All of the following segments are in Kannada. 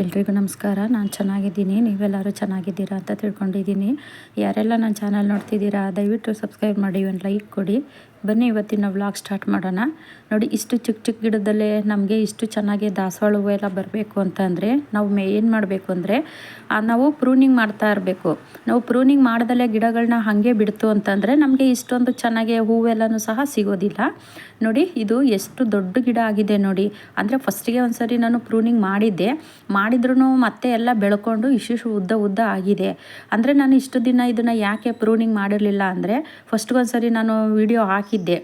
ಎಲ್ರಿಗೂ ನಮಸ್ಕಾರ. ನಾನು ಚೆನ್ನಾಗಿದ್ದೀನಿ. ನೀವೆಲ್ಲರೂ ಚೆನ್ನಾಗಿದ್ದೀರಾ ಅಂತ ತಿಳ್ಕೊಂಡಿದ್ದೀನಿ. ಯಾರೆಲ್ಲ ನನ್ನ ಚಾನಲ್ ನೋಡ್ತಿದ್ದೀರಾ, ದಯವಿಟ್ಟು ಸಬ್ಸ್ಕ್ರೈಬ್ ಮಾಡಿ, ಒಂದು ಲೈಕ್ ಕೊಡಿ. ಬನ್ನಿ, ಇವತ್ತಿನ ವ್ಲಾಗ್ ಸ್ಟಾರ್ಟ್ ಮಾಡೋಣ. ನೋಡಿ, ಇಷ್ಟು ಚಿಕ್ಕ ಚಿಕ್ಕ ಗಿಡದಲ್ಲೇ ನಮಗೆ ಇಷ್ಟು ಚೆನ್ನಾಗಿ ದಾಸವಾಳ ಹೂವು ಎಲ್ಲ ಬರಬೇಕು ಅಂತಂದರೆ ನಾವು ಮೇ ಏನು ಮಾಡಬೇಕು ಅಂದರೆ ನಾವು ಪ್ರೂನಿಂಗ್ ಮಾಡ್ತಾ ಇರಬೇಕು. ನಾವು ಪ್ರೂನಿಂಗ್ ಮಾಡ್ದಲೇ ಗಿಡಗಳನ್ನ ಹಾಗೆ ಬಿಡ್ತು ಅಂತಂದರೆ ನಮಗೆ ಇಷ್ಟೊಂದು ಚೆನ್ನಾಗಿ ಹೂವೆಲ್ಲನೂ ಸಹ ಸಿಗೋದಿಲ್ಲ. ನೋಡಿ, ಇದು ಎಷ್ಟು ದೊಡ್ಡ ಗಿಡ ಆಗಿದೆ ನೋಡಿ. ಅಂದರೆ, ಫಸ್ಟಿಗೆ ಒಂದು ಸರಿ ನಾನು ಪ್ರೂನಿಂಗ್ ಮಾಡಿದ್ದೆ. ಮಾಡಿದ್ರೂ ಮತ್ತೆ ಎಲ್ಲ ಬೆಳ್ಕೊಂಡು ಇಷ್ಟು ಉದ್ದ ಉದ್ದ ಆಗಿದೆ. ಅಂದರೆ, ನಾನು ಇಷ್ಟು ದಿನ ಇದನ್ನು ಯಾಕೆ ಪ್ರೂನಿಂಗ್ ಮಾಡಿರಲಿಲ್ಲ ಅಂದರೆ ಫಸ್ಟ್ ಸರಿ ನಾನು ವಿಡಿಯೋ ಹಾಕಿದ್ದೆ.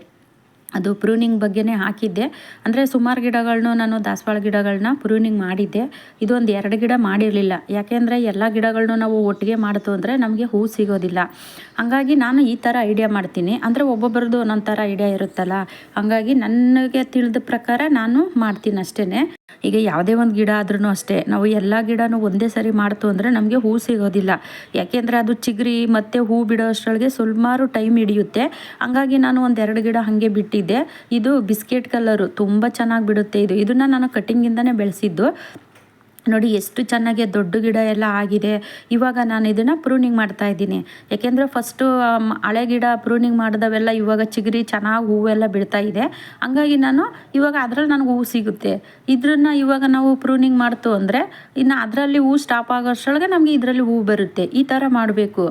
ಅದು ಪ್ರೂನಿಂಗ್ ಬಗ್ಗೆನೇ ಹಾಕಿದ್ದೆ. ಅಂದರೆ ಸುಮಾರು ಗಿಡಗಳನ್ನೂ ನಾನು ದಾಸವಾಳ ಗಿಡಗಳನ್ನ ಪ್ರೂನಿಂಗ್ ಮಾಡಿದ್ದೆ. ಇದೊಂದು ಎರಡು ಗಿಡ ಮಾಡಿರಲಿಲ್ಲ. ಯಾಕೆಂದರೆ ಎಲ್ಲ ಗಿಡಗಳನ್ನು ನಾವು ಒಟ್ಟಿಗೆ ಮಾಡ್ತು ಅಂದರೆ ನಮಗೆ ಹೂ ಸಿಗೋದಿಲ್ಲ. ಹಾಗಾಗಿ ನಾನು ಈ ಥರ ಐಡಿಯಾ ಮಾಡ್ತೀನಿ. ಅಂದರೆ ಒಬ್ಬೊಬ್ಬರದ್ದು ಒಂದೊಂದು ಥರ ಐಡಿಯಾ ಇರುತ್ತಲ್ಲ. ಹಾಗಾಗಿ ನನಗೆ ತಿಳಿದ ಪ್ರಕಾರ ನಾನು ಮಾಡ್ತೀನಿ ಅಷ್ಟೇ ಈಗ ಯಾವುದೇ ಒಂದು ಗಿಡ ಆದ್ರೂ ಅಷ್ಟೇ, ನಾವು ಎಲ್ಲ ಗಿಡನೂ ಒಂದೇ ಸರಿ ಮಾಡ್ತು ಅಂದರೆ ನಮಗೆ ಹೂ ಸಿಗೋದಿಲ್ಲ. ಯಾಕೆಂದರೆ ಅದು ಚಿಗ್ರಿ ಮತ್ತು ಹೂ ಬಿಡೋ ಅಷ್ಟರೊಳಗೆ ಸುಮಾರು ಟೈಮ್ ಹಿಡಿಯುತ್ತೆ. ಹಂಗಾಗಿ ನಾನು ಒಂದೆರಡು ಗಿಡ ಹಾಗೆ ಬಿಟ್ಟಿದ್ದೆ. ಇದು ಬಿಸ್ಕೆಟ್ ಕಲರು, ತುಂಬ ಚೆನ್ನಾಗಿ ಬಿಡುತ್ತೆ ಇದು. ಇದನ್ನು ನಾನು ಕಟ್ಟಿಂಗಿಂದನೇ ಬೆಳೆಸಿದ್ದು. ನೋಡಿ, ಎಷ್ಟು ಚೆನ್ನಾಗಿ ದೊಡ್ಡ ಗಿಡ ಎಲ್ಲ ಆಗಿದೆ. ಇವಾಗ ನಾನು ಇದನ್ನು ಪ್ರೂನಿಂಗ್ ಮಾಡ್ತಾ ಇದ್ದೀನಿ. ಯಾಕೆಂದರೆ ಫಸ್ಟು ಹಳೆ ಗಿಡ ಪ್ರೂನಿಂಗ್ ಮಾಡಿದವೆಲ್ಲ ಇವಾಗ ಚಿಗುರಿ ಚೆನ್ನಾಗಿ ಹೂವೆಲ್ಲ ಬಿಡ್ತಾ ಇದೆ. ಹಂಗಾಗಿ ನಾನು ಇವಾಗ ಅದರಲ್ಲಿ ನನಗೆ ಹೂವು ಸಿಗುತ್ತೆ. ಇದನ್ನು ಇವಾಗ ನಾವು ಪ್ರೂನಿಂಗ್ ಮಾಡ್ತು ಅಂದರೆ, ಇನ್ನು ಅದರಲ್ಲಿ ಹೂ ಸ್ಟಾಪ್ ಆಗೋಷ್ಟೊಳಗೆ ನಮಗೆ ಇದರಲ್ಲಿ ಹೂ ಬರುತ್ತೆ. ಈ ಥರ ಮಾಡಬೇಕು.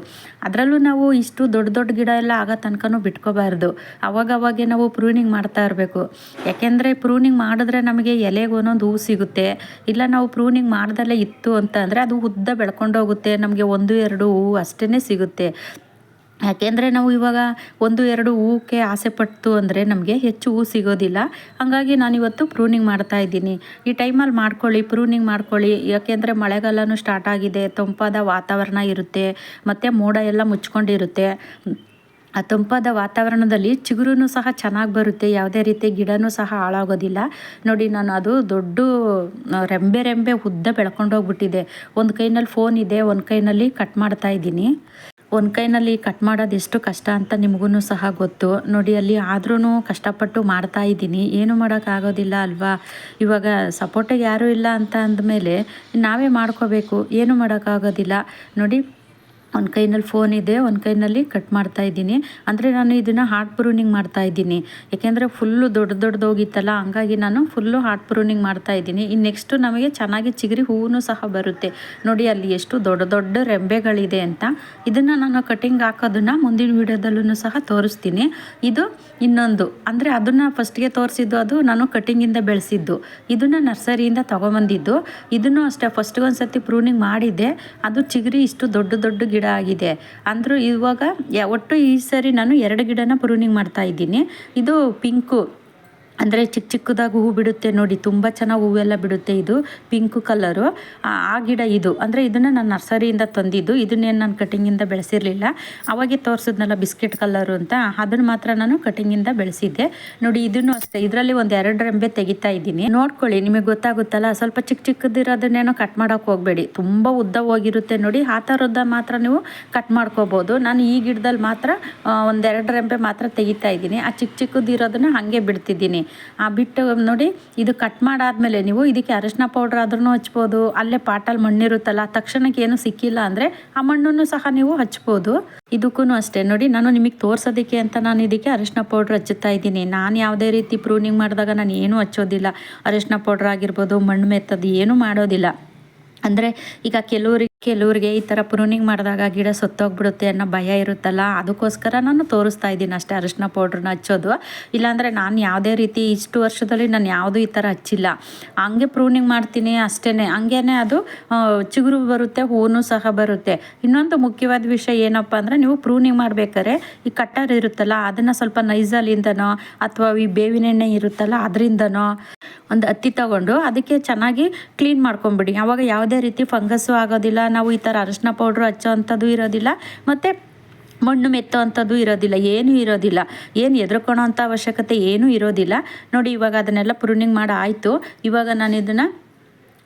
ಅದರಲ್ಲೂ ನಾವು ಇಷ್ಟು ದೊಡ್ಡ ದೊಡ್ಡ ಗಿಡ ಎಲ್ಲ ಆಗೋ ತನಕನೂ ಬಿಟ್ಕೋಬಾರ್ದು. ಅವಾಗವಾಗೆ ನಾವು ಪ್ರೂನಿಂಗ್ ಮಾಡ್ತಾ ಇರಬೇಕು. ಯಾಕೆಂದರೆ ಪ್ರೂನಿಂಗ್ ಮಾಡಿದ್ರೆ ನಮಗೆ ಎಲೆಗೆ ಒಂದೊಂದು ಹೂ ಸಿಗುತ್ತೆ. ಇಲ್ಲ ನಾವು ಪ್ರೂನಿಂಗ್ ಮಾಡ್ದಲ್ಲೇ ಇತ್ತು ಅಂತ ಅಂದರೆ ಅದು ಉದ್ದ ಬೆಳ್ಕೊಂಡೋಗುತ್ತೆ ನಮಗೆ ಒಂದು, ಎರಡು ಹೂವು ಅಷ್ಟೇ ಸಿಗುತ್ತೆ. ಯಾಕೆಂದರೆ ನಾವು ಇವಾಗ ಒಂದು, ಎರಡು ಹೂಕ್ಕೆ ಆಸೆ ಪಟ್ಟು ಅಂದರೆ ನಮಗೆ ಹೆಚ್ಚು ಹೂ ಸಿಗೋದಿಲ್ಲ. ಹಾಗಾಗಿ ನಾನಿವತ್ತು ಪ್ರೂನಿಂಗ್ ಮಾಡ್ತಾ ಇದ್ದೀನಿ. ಈ ಟೈಮಲ್ಲಿ ಮಾಡ್ಕೊಳ್ಳಿ ಪ್ರೂನಿಂಗ್ ಮಾಡ್ಕೊಳ್ಳಿ. ಯಾಕೆಂದರೆ ಮಳೆಗಾಲವೂ ಸ್ಟಾರ್ಟ್ ಆಗಿದೆ, ತಂಪಾದ ವಾತಾವರಣ ಇರುತ್ತೆ, ಮತ್ತು ಮೋಡ ಎಲ್ಲ ಮುಚ್ಕೊಂಡಿರುತ್ತೆ. ಆ ತಂಪಾದ ವಾತಾವರಣದಲ್ಲಿ ಚಿಗುರು ಸಹ ಚೆನ್ನಾಗಿ ಬರುತ್ತೆ. ಯಾವುದೇ ರೀತಿ ಗಿಡನೂ ಸಹ ಹಾಳಾಗೋದಿಲ್ಲ. ನೋಡಿ, ನಾನು ಅದು ದೊಡ್ಡ ರೆಂಬೆ ರೆಂಬೆ ಉದ್ದ ಬೆಳ್ಕೊಂಡೋಗ್ಬಿಟ್ಟಿದೆ ಒಂದು ಕೈನಲ್ಲಿ ಫೋನ್ ಇದೆ, ಒಂದು ಕೈನಲ್ಲಿ ಕಟ್ ಮಾಡ್ತಾ ಇದ್ದೀನಿ. ಒಂದು ಕೈನಲ್ಲಿ ಕಟ್ ಮಾಡೋದು ಎಷ್ಟು ಕಷ್ಟ ಅಂತ ನಿಮಗೂ ಸಹ ಗೊತ್ತು. ನೋಡಿ, ಅಲ್ಲಿ ಆದ್ರೂ ಕಷ್ಟಪಟ್ಟು ಮಾಡ್ತಾ ಇದ್ದೀನಿ. ಏನು ಮಾಡೋಕ್ಕಾಗೋದಿಲ್ಲ ಅಲ್ವಾ? ಇವಾಗ ಸಪೋರ್ಟಿಗೆ ಯಾರೂ ಇಲ್ಲ ಅಂತ ಅಂದಮೇಲೆ ನಾವೇ ಮಾಡ್ಕೋಬೇಕು. ಏನು ಮಾಡೋಕ್ಕಾಗೋದಿಲ್ಲ ನೋಡಿ ಒಂದು ಕೈನಲ್ಲಿ ಫೋನ್ ಇದೆ ಒಂದು ಕೈನಲ್ಲಿ ಕಟ್ ಮಾಡ್ತಾ ಇದ್ದೀನಿ. ಅಂದರೆ ನಾನು ಇದನ್ನು ಹಾರ್ಟ್ ಪ್ರೂನಿಂಗ್ ಮಾಡ್ತಾ ಇದ್ದೀನಿ. ಯಾಕೆಂದರೆ ಫುಲ್ಲು ದೊಡ್ಡ ದೊಡ್ಡದೋಗಿತ್ತಲ್ಲ ಹಂಗಾಗಿ ನಾನು ಫುಲ್ಲು ಹಾರ್ಟ್ ಪ್ರೂನಿಂಗ್ ಮಾಡ್ತಾ ಇದ್ದೀನಿ. ಇನ್ನು ನೆಕ್ಸ್ಟು ನಮಗೆ ಚೆನ್ನಾಗಿ ಚಿಗುರಿ ಹೂವು ಸಹ ಬರುತ್ತೆ. ನೋಡಿ, ಅಲ್ಲಿ ಎಷ್ಟು ದೊಡ್ಡ ದೊಡ್ಡ ರೆಂಬೆಗಳಿದೆ ಅಂತ. ಇದನ್ನು ನಾನು ಕಟಿಂಗ್ ಹಾಕೋದನ್ನು ಮುಂದಿನ ವೀಡಿಯೋದಲ್ಲೂ ಸಹ ತೋರಿಸ್ತೀನಿ. ಇದು ಇನ್ನೊಂದು. ಅಂದರೆ ಅದನ್ನು ಫಸ್ಟ್ಗೆ ತೋರಿಸಿದ್ದು ಅದು ನಾನು ಕಟಿಂಗಿಂದ ಬೆಳೆಸಿದ್ದು. ಇದನ್ನು ನರ್ಸರಿಯಿಂದ ತೊಗೊಂಬಂದಿದ್ದು. ಇದನ್ನು ಅಷ್ಟೇ ಫಸ್ಟ್ ಒಂದು ಸರ್ತಿ ಪ್ರೂನಿಂಗ್ ಮಾಡಿದ್ದೆ. ಅದು ಚಿಗುರಿ ಇಷ್ಟು ದೊಡ್ಡ ದೊಡ್ಡ ಗಿಡ ಆಗಿದೆ. ಅಂದರೂ ಇವಾಗ ಒಟ್ಟು ಈ ಸರಿ ನಾನು ಎರಡು ಗಿಡನ ಪ್ರೂನಿಂಗ್ ಮಾಡ್ತಾ ಇದ್ದೀನಿ. ಇದು ಪಿಂಕು. ಅಂದರೆ ಚಿಕ್ಕ ಚಿಕ್ಕದಾಗಿ ಹೂ ಬಿಡುತ್ತೆ ನೋಡಿ, ತುಂಬ ಚೆನ್ನಾಗಿ ಹೂವೆಲ್ಲ ಬಿಡುತ್ತೆ ಇದು ಪಿಂಕ್ ಕಲರು ಆ ಗಿಡ ಇದು. ಅಂದರೆ ಇದನ್ನು ನಾನು ನರ್ಸರಿಯಿಂದ ತಂದಿದ್ದು, ಇದನ್ನೇನು ನಾನು ಕಟಿಂಗಿಂದ ಬೆಳೆಸಿರಲಿಲ್ಲ. ಅವಾಗೆ ತೋರಿಸಿದ್ನಲ್ಲ ಬಿಸ್ಕೆಟ್ ಕಲರು ಅಂತ, ಅದನ್ನು ಮಾತ್ರ ನಾನು ಕಟಿಂಗಿಂದ ಬೆಳೆಸಿದ್ದೆ. ನೋಡಿ, ಇದನ್ನು ಅಷ್ಟೇ, ಇದರಲ್ಲಿ ಒಂದು ಎರಡು ರೆಂಬೆ ತೆಗಿತಾ ಇದ್ದೀನಿ. ನೋಡ್ಕೊಳ್ಳಿ, ನಿಮಗೆ ಗೊತ್ತಾಗುತ್ತಲ್ಲ, ಸ್ವಲ್ಪ ಚಿಕ್ಕ ಚಿಕ್ಕದಿರೋದನ್ನೇನೋ ಕಟ್ ಮಾಡೋಕೆ ಹೋಗಬೇಡಿ. ತುಂಬ ಉದ್ದ ಹೋಗಿರುತ್ತೆ ನೋಡಿ, ಆ ಥರದ ಮಾತ್ರ ನೀವು ಕಟ್ ಮಾಡ್ಕೋಬೋದು. ನಾನು ಈ ಗಿಡದಲ್ಲಿ ಮಾತ್ರ ಒಂದೆರಡು ರೆಂಬೆ ಮಾತ್ರ ತೆಗಿತಾ ಇದ್ದೀನಿ. ಆ ಚಿಕ್ಕ ಚಿಕ್ಕದಿರೋದನ್ನು ಹಾಗೆ ಬಿಡ್ತಿದ್ದೀನಿ. ಆ ಬಿಟ್ಟು ನೋಡಿ, ಇದು ಕಟ್ ಮಾಡಾದ್ಮೇಲೆ ನೀವು ಇದಕ್ಕೆ ಅರಿಶಿನ ಪೌಡ್ರ್ ಆದ್ರೂ ಹಚ್ಬೋದು. ಅಲ್ಲೇ ಪಾಟಲ್ಲಿ ಮಣ್ಣಿರುತ್ತಲ್ಲ, ತಕ್ಷಣಕ್ಕೆ ಏನು ಸಿಕ್ಕಿಲ್ಲ ಅಂದರೆ ಆ ಮಣ್ಣನ್ನು ಸಹ ನೀವು ಹಚ್ಬೋದು. ಇದಕ್ಕೂ ಅಷ್ಟೇ. ನೋಡಿ, ನಾನು ನಿಮಗೆ ತೋರ್ಸೋದಕ್ಕೆ ಅಂತ ನಾನು ಇದಕ್ಕೆ ಅರಿಶಿನ ಪೌಡ್ರ್ ಹಚ್ಚುತ್ತಾ ಇದ್ದೀನಿ. ನಾನು ಯಾವುದೇ ರೀತಿ ಪ್ರೂನಿಂಗ್ ಮಾಡಿದಾಗ ನಾನು ಏನೂ ಹಚ್ಚೋದಿಲ್ಲ. ಅರಿಶಿನ ಪೌಡ್ರ್ ಆಗಿರ್ಬೋದು, ಮಣ್ಣು ಮೆತ್ತದು ಏನೂ ಮಾಡೋದಿಲ್ಲ. ಅಂದರೆ ಈಗ ಕೆಲವ್ರಿಗೆ ಕೆಲವ್ರಿಗೆ ಈ ಥರ ಪ್ರೂನಿಂಗ್ ಮಾಡಿದಾಗ ಗಿಡ ಸತ್ತೋಗ್ಬಿಡುತ್ತೆ ಅನ್ನೋ ಭಯ ಇರುತ್ತಲ್ಲ, ಅದಕ್ಕೋಸ್ಕರ ನಾನು ತೋರಿಸ್ತಾ ಇದ್ದೀನಿ ಅಷ್ಟೇ ಅರಿಶಿನ ಪೌಡ್ರನ್ನ ಹಚ್ಚೋದು. ಇಲ್ಲಾಂದರೆ ನಾನು ಯಾವುದೇ ರೀತಿ ಇಷ್ಟು ವರ್ಷದಲ್ಲಿ ನಾನು ಯಾವುದೂ ಈ ಥರ ಹಚ್ಚಿಲ್ಲ. ಹಂಗೆ ಪ್ರೂನಿಂಗ್ ಮಾಡ್ತೀನಿ ಅಷ್ಟೇ ಹಂಗೇ ಅದು ಚಿಗುರು ಬರುತ್ತೆ, ಹೂನು ಸಹ ಬರುತ್ತೆ. ಇನ್ನೊಂದು ಮುಖ್ಯವಾದ ವಿಷಯ ಏನಪ್ಪ ಅಂದರೆ ನೀವು ಪ್ರೂನಿಂಗ್ ಮಾಡಬೇಕಾದ್ರೆ ಈ ಕಟ್ಟರ್ ಇರುತ್ತಲ್ಲ, ಅದನ್ನು ಸ್ವಲ್ಪ ನೈಸಲಿಂದನೋ ಅಥವಾ ಈ ಬೇವಿನ ಎಣ್ಣೆ ಇರುತ್ತಲ್ಲ ಅದರಿಂದನೋ ಒಂದು ಹತ್ತಿ ತಗೊಂಡು ಅದಕ್ಕೆ ಚೆನ್ನಾಗಿ ಕ್ಲೀನ್ ಮಾಡ್ಕೊಂಬಿಡಿ. ಆವಾಗ ಯಾವುದೇ ರೀತಿ ಫಂಗಸ್ಸು ಆಗೋದಿಲ್ಲ ನಾವು ಈ ಥರ ಅರಶಿನ ಪೌಡ್ರ್ ಹಚ್ಚೋ ಅಂಥದ್ದು ಇರೋದಿಲ್ಲ, ಮತ್ತು ಮಣ್ಣು ಮೆತ್ತೋ ಅಂಥದ್ದು ಇರೋದಿಲ್ಲ, ಏನೂ ಇರೋದಿಲ್ಲ, ಏನು ಎದುರ್ಕೊಳ್ಳೋ ಅಂಥ ಅವಶ್ಯಕತೆ ಏನೂ ಇರೋದಿಲ್ಲ. ನೋಡಿ ಇವಾಗ ಅದನ್ನೆಲ್ಲ ಪ್ರೂನಿಂಗ್ ಮಾಡಿ ಆಯಿತು. ಇವಾಗ ನಾನು ಇದನ್ನು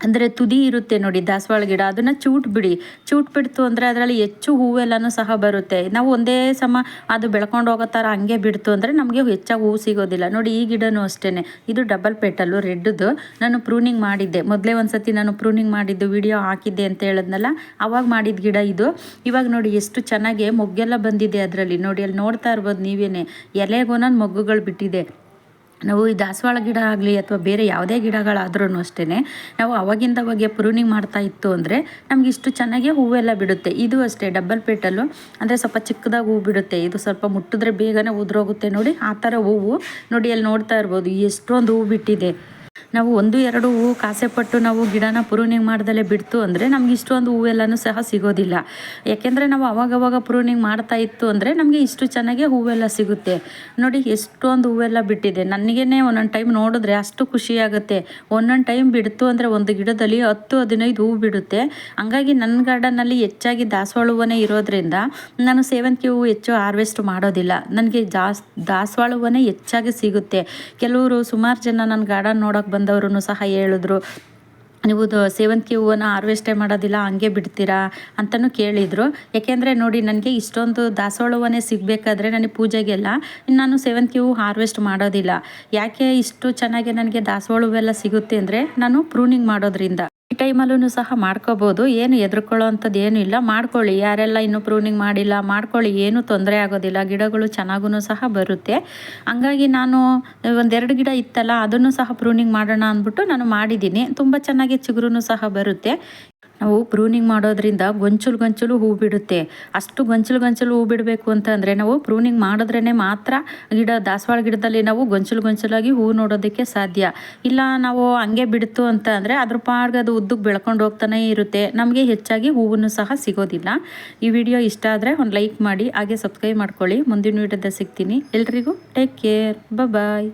ಅಂದರೆ ತುದಿ ಇರುತ್ತೆ ನೋಡಿ ದಾಸವಾಳ ಗಿಡ, ಅದನ್ನು ಚೂಟ್ ಬಿಡಿ. ಚೂಟ್ ಬಿಡ್ತು ಅಂದರೆ ಅದರಲ್ಲಿ ಹೆಚ್ಚು ಹೂವೆಲ್ಲನೂ ಸಹ ಬರುತ್ತೆ. ನಾವು ಒಂದೇ ಸಮ ಅದು ಬೆಳ್ಕೊಂಡು ಹೋಗೋ ಥರ ಹಂಗೆ ಬಿಡ್ತು ಅಂದರೆ ನಮಗೆ ಹೆಚ್ಚಾಗಿ ಹೂವು ಸಿಗೋದಿಲ್ಲ. ನೋಡಿ ಈ ಗಿಡನೂ ಅಷ್ಟೇ ಇದು ಡಬಲ್ ಪೆಟಲ್ಲು ರೆಡ್ದು ನಾನು ಪ್ರೂನಿಂಗ್ ಮಾಡಿದ್ದೆ. ಮೊದಲೇ ಒಂದು ಸತಿ ನಾನು ಪ್ರೂನಿಂಗ್ ಮಾಡಿದ್ದು, ವಿಡಿಯೋ ಹಾಕಿದ್ದೆ ಅಂತ ಹೇಳಿದ್ನಲ್ಲ, ಅವಾಗ ಮಾಡಿದ ಗಿಡ ಇದು. ಇವಾಗ ನೋಡಿ ಎಷ್ಟು ಚೆನ್ನಾಗಿ ಮೊಗ್ಗೆಲ್ಲ ಬಂದಿದೆ ಅದರಲ್ಲಿ. ನೋಡಿ, ಅಲ್ಲಿ ನೋಡ್ತಾ ಇರ್ಬೋದು ನೀವೇನೆ. ಎಲೆಗೋನ ಮೊಗ್ಗುಗಳು ಬಿಟ್ಟಿದೆ. ನಾವು ಈ ದಾಸವಾಳ ಗಿಡ ಆಗಲಿ ಅಥವಾ ಬೇರೆ ಯಾವುದೇ ಗಿಡಗಳಾದ್ರೂ ಅಷ್ಟೇ ನಾವು ಅವಾಗಿಂದ ಅವಾಗೆ ಪ್ರೂನಿಂಗ್ ಮಾಡ್ತಾ ಇತ್ತು ಅಂದರೆ ನಮ್ಗೆ ಇಷ್ಟು ಚೆನ್ನಾಗಿ ಹೂವೆಲ್ಲ ಬಿಡುತ್ತೆ. ಇದು ಅಷ್ಟೇ ಡಬ್ಬಲ್ ಪೇಟಲ್ಲು ಅಂದರೆ ಸ್ವಲ್ಪ ಚಿಕ್ಕದಾಗಿ ಹೂ ಬಿಡುತ್ತೆ. ಇದು ಸ್ವಲ್ಪ ಮುಟ್ಟಿದ್ರೆ ಬೇಗನೆ ಉದುರೋಗುತ್ತೆ ನೋಡಿ, ಆ ಥರ ಹೂವು ನೋಡಿ ಅಲ್ಲಿ ನೋಡ್ತಾ ಇರ್ಬೋದು. ಎಷ್ಟೊಂದು ಹೂ ಬಿಟ್ಟಿದೆ. ನಾವು ಒಂದು, ಎರಡು ಹೂವು ಕಾಸೆ ಪಟ್ಟು ನಾವು ಗಿಡನ ಪ್ರೂನಿಂಗ್ ಮಾಡ್ದಲೇ ಬಿಡ್ತು ಅಂದರೆ ನಮ್ಗೆ ಇಷ್ಟೊಂದು ಹೂವೆಲ್ಲನೂ ಸಹ ಸಿಗೋದಿಲ್ಲ. ಯಾಕೆಂದರೆ ನಾವು ಅವಾಗವಾಗ ಪ್ರೂನಿಂಗ್ ಮಾಡ್ತಾ ಇತ್ತು ಅಂದರೆ ನಮಗೆ ಇಷ್ಟು ಚೆನ್ನಾಗಿ ಹೂವೆಲ್ಲ ಸಿಗುತ್ತೆ. ನೋಡಿ, ಎಷ್ಟೊಂದು ಹೂವೆಲ್ಲ ಬಿಟ್ಟಿದೆ. ನನಗೇ ಒಂದೊಂದು ಟೈಮ್ ನೋಡಿದ್ರೆ ಅಷ್ಟು ಖುಷಿಯಾಗುತ್ತೆ ಒಂದೊಂದು ಟೈಮ್ ಬಿಡ್ತು ಅಂದರೆ ಒಂದು ಗಿಡದಲ್ಲಿ ಹತ್ತು, ಹದಿನೈದು ಹೂವು ಬಿಡುತ್ತೆ. ಹಂಗಾಗಿ ನನ್ನ ಗಾರ್ಡನ್ನಲ್ಲಿ ಹೆಚ್ಚಾಗಿ ದಾಸವಾಳ ಹೂವನೇ ಇರೋದ್ರಿಂದ ನಾನು ಸೇವಂತಿಗೆ ಹೂವು ಹೆಚ್ಚು ಹಾರ್ವೆಸ್ಟ್ ಮಾಡೋದಿಲ್ಲ. ನನಗೆ ಜಾಸ್, ದಾಸವಾಳ ಹೂವನೇ ಹೆಚ್ಚಾಗಿ ಸಿಗುತ್ತೆ. ಕೆಲವರು ಸುಮಾರು ಜನ ನನ್ನ ಗಾರ್ಡನ್ ನೋಡೋಕೆ ಬಂದವರು ಸಹ ಹೇಳಿದ್ರು. ನೀವು ಸೇವಂತಿಗೆ ಹೂವನ್ನು ಹಾರ್ವೆಸ್ಟೇ ಮಾಡೋದಿಲ್ಲ, ಹಂಗೆ ಬಿಡ್ತೀರಾ ಅಂತಲೂ ಕೇಳಿದರು. ಯಾಕೆಂದರೆ ನೋಡಿ, ನನಗೆ ಇಷ್ಟೊಂದು ದಾಸವಾಳ ಹೂವನ್ನೇ ಸಿಗಬೇಕಾದ್ರೆ ನನಗೆ ಪೂಜೆಗೆಲ್ಲ ನಾನು ಸೇವಂತಿಗೆ ಹೂವು ಹಾರ್ವೆಸ್ಟ್ ಮಾಡೋದಿಲ್ಲ. ಯಾಕೆ ಇಷ್ಟು ಚೆನ್ನಾಗಿ ನನಗೆ ದಾಸವಾಳ ಹೂವೆಲ್ಲ ಸಿಗುತ್ತೆ ಅಂದರೆ ನಾನು ಪ್ರೂನಿಂಗ್ ಮಾಡೋದ್ರಿಂದ. ಟೈಮಲ್ಲೂ ಸಹ ಮಾಡ್ಕೋಬೋದು. ಏನು ಹೆದರ್ಕೊಳ್ಳೋ ಅಂಥದ್ದು ಏನು ಇಲ್ಲ. ಮಾಡ್ಕೊಳ್ಳಿ. ಯಾರೆಲ್ಲ ಇನ್ನೂ ಪ್ರೂನಿಂಗ್ ಮಾಡಿಲ್ಲ, ಮಾಡ್ಕೊಳ್ಳಿ. ಏನೂ ತೊಂದರೆ ಆಗೋದಿಲ್ಲ. ಗಿಡಗಳು ಚೆನ್ನಾಗೂ ಸಹ ಬರುತ್ತೆ. ಹಂಗಾಗಿ ನಾನು ಒಂದೆರಡು ಗಿಡ ಇತ್ತಲ್ಲ, ಅದನ್ನು ಸಹ ಪ್ರೂನಿಂಗ್ ಮಾಡೋಣ ಅಂದ್ಬಿಟ್ಟು ನಾನು ಮಾಡಿದ್ದೀನಿ. ತುಂಬ ಚೆನ್ನಾಗಿ ಚಿಗುರು ಸಹ ಬರುತ್ತೆ. ನಾವು ಪ್ರೂನಿಂಗ್ ಮಾಡೋದ್ರಿಂದ ಗೊಂಚಲು ಗೊಂಚಲು ಹೂ ಬಿಡುತ್ತೆ. ಅಷ್ಟು ಗೊಂಚಲು ಗೊಂಚಲು ಹೂ ಬಿಡಬೇಕು ಅಂತಂದರೆ ನಾವು ಪ್ರೂನಿಂಗ್ ಮಾಡಿದ್ರೇ ಮಾತ್ರ ಗಿಡ, ದಾಸವಾಳ ಗಿಡದಲ್ಲಿ ನಾವು ಗೊಂಚಲು ಗೊಂಚಲಾಗಿ ಹೂ ನೋಡೋದಕ್ಕೆ ಸಾಧ್ಯ. ಇಲ್ಲ ನಾವು ಹಂಗೆ ಬಿಡ್ತು ಅಂತ ಅಂದರೆ ಅದ್ರ ಪಾಡ್ಗೆ ಅದು ಉದ್ದಕ್ಕೆ ಬೆಳ್ಕೊಂಡು ಹೋಗ್ತಾನೇ ಇರುತ್ತೆ. ನಮಗೆ ಹೆಚ್ಚಾಗಿ ಹೂವನ್ನು ಸಹ ಸಿಗೋದಿಲ್ಲ. ಈ ವಿಡಿಯೋ ಇಷ್ಟ ಆದರೆ ಒಂದು ಲೈಕ್ ಮಾಡಿ, ಹಾಗೆ ಸಬ್ಸ್ಕ್ರೈಬ್ ಮಾಡ್ಕೊಳ್ಳಿ. ಮುಂದಿನ ವಿಡಿಯೋದ ಸಿಗ್ತೀನಿ. ಎಲ್ರಿಗೂ ಟೇಕ್ ಕೇರ್ ಬಾಯ್